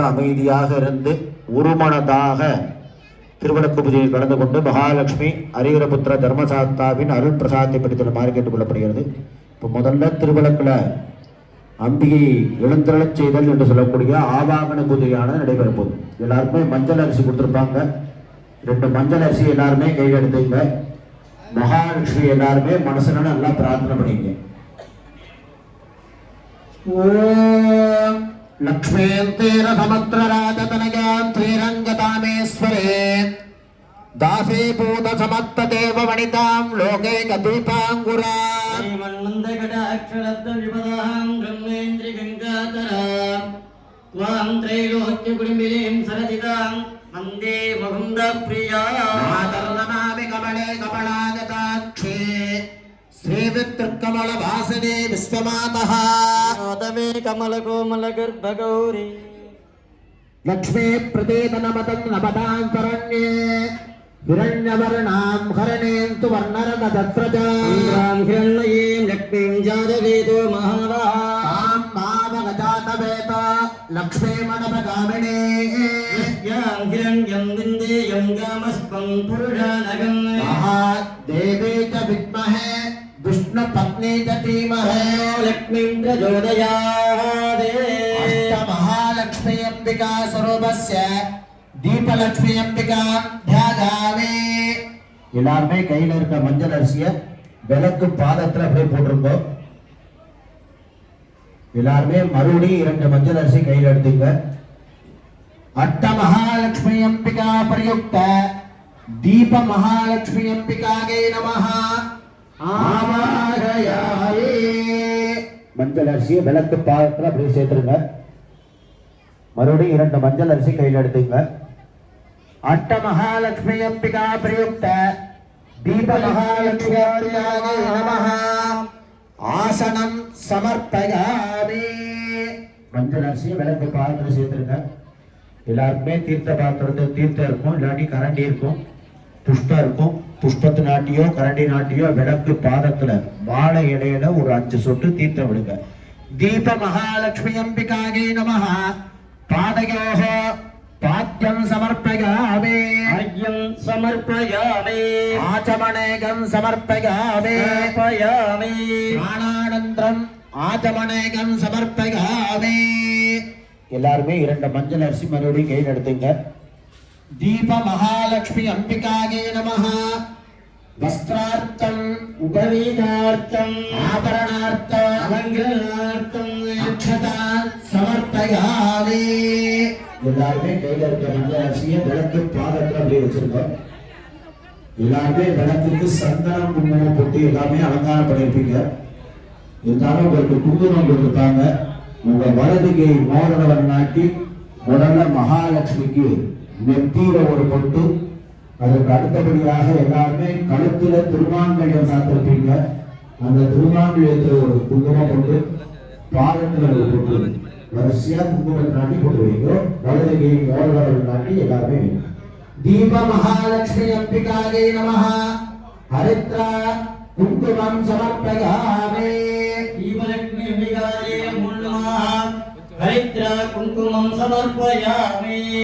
அமைதியாக இருந்து ஒருமனதாக திருவிளக்கு பூஜையில் கலந்து கொண்டு மகாலட்சுமி அரியரபுத்திர தர்மசாஸ்தாவின் அருள் பிரசாதத்தை படித்துள்ளமாறு கேட்டுக்கொள்ளப்படுகிறது இப்போ முதல்ல திருவிளக்கில் அம்பிகை எழுந்தருளச் செய்தல் என்று சொல்லக்கூடிய ஆவாகன பூஜையான நடைபெறும் போது. எல்லாருக்குமே மஞ்சள் அரிசி கொடுத்துருப்பாங்க. ரெண்டு மஞ்சள் அரிசி எல்லாருமே கையில் எடுத்துங்க. மகாலட்சுமி எல்லாருமே மனசுல நல்லா பிரார்த்தனை பண்ணிங்க. ஓம் లక్ష్మేంతేరథమత్ర రాజతనయాన్తేరంగతామేశ్వరే దాసీభూత సమత్తదేవ వణితాం లోకే గదీపాంగురా శ్రీవిత్రుకమల భాసిని విశ్వమాత. कमलकोमलगर्भगौरी। लक्ष्मी प्रदेतनमतं नभदान्तरण्ये हिरण्यवर्णां हरणें तु वर्णरदत्र च हिरण्मयीं लक्ष्मीं जातवेतो महावां पावगजातवेत लक्ष्मीमणपगामिणे हिरण्यं गामस्पं च विद्महे। विष्णुपत्नी च धीमहि लक्ष्मीं प्रचोदयात् महालक्ष्मी अंबिका स्वरूपस्य தீபலட்சுமி அம்பிகா தியாகாவே எல்லாருமே கையில இருக்க மஞ்சள் அரிசிய விளக்கு பாதத்துல அப்படியே போட்டிருங்க எல்லாருமே மறுபடியும் இரண்டு மஞ்சள் அரிசி கையில் எடுத்துங்க அட்ட மகாலட்சுமி அம்பிகா பிரயுக்த தீப மகாலட்சுமி அம்பிகாகே நமஹ ஆவாகயாயே மஞ்சள் அரிசியை விளக்கு பாகத்தில் அப்படியே சேர்த்துருங்க மறுபடியும் இரண்டு மஞ்சள் அரிசி கையில் எடுத்துங்க. அட்ட மகாலட்சுமி அம்பிகா பிரயுக்த தீப மகாலட்சுமி ஆசனம் சமர்ப்பயாமி. மஞ்சள் அரிசியை விளக்கு பாகத்தில் சேர்த்துருங்க எல்லாருக்குமே தீர்த்த பாத்திரத்தை தீர்த்தம் இருக்கும் இல்லாட்டி கரண்டி இருக்கும் புஷ்பம் இருக்கும். புஷ்பத்து நாட்டியோ கரண்டி நாட்டியோ விளக்கு பாதத்துல வாழை இடையில ஒரு அஞ்சு சொட்டு தீர்த்தம் விடுங்க. தீப மகாலட்சுமி அம்பிகாகி நம பாதயோக பாத்தியம் சமர்ப்பயாமே. ஐயம் சமர்ப்பயாமே. ஆச்சமணேகம் சமர்ப்பயாமே. பயாமே பிராணானந்தம் ஆச்சமணேகம் சமர்ப்பயாமே. எல்லாருமே இரண்டு மஞ்சள் அரிசி மறுபடியும் கையில் எடுத்துங்க. தீப மகாலட்சுமி அம்பிகாகே நமஹ. வஸ்திரார்த்தம் உபவீதார்த்தம் ஆபரணார்த்தம் அலங்கரணார்த்தம் அக்ஷதா சமர்ப்பயாவே எல்லாருமே கையில இருக்க மஞ்சள் அரிசியை விளக்கு பாதத்துல அப்படியே வச்சிருக்கோம். எல்லாருமே விளக்குக்கு சந்தனம் குங்குமம் போட்டு எல்லாமே அலங்காரம் பண்ணியிருப்பீங்க. இருந்தாலும் உங்களுக்கு குங்குமம் கொடுத்துருக்காங்க உங்க வலதுகையை மோதனவர் நாட்டி முதல்ல மகாலட்சுமிக்கு நெத்தியில ஒரு பொட்டு அதற்கு அடுத்தபடியாக எல்லாருமே கழுத்துல திருமாங்கல்யம் சாத்திருப்பீங்க அந்த திருமாங்கல்யத்துல ஒரு குங்குமம் கொண்டு பாலங்கள் கொண்டு வரிசையா குங்குமத்தை நாட்டி கொண்டு வைங்க. வலது கை ஓரளவு நாட்டி எல்லாருமே தீப மகாலட்சுமி அம்பிகாயை நம ஹரித்ரா குங்குமம் சமர்ப்பயாமே. தீபலட்சுமி அம்பிகாயை முன்னமா ஹரித்ரா குங்குமம் சமர்ப்பயாமே.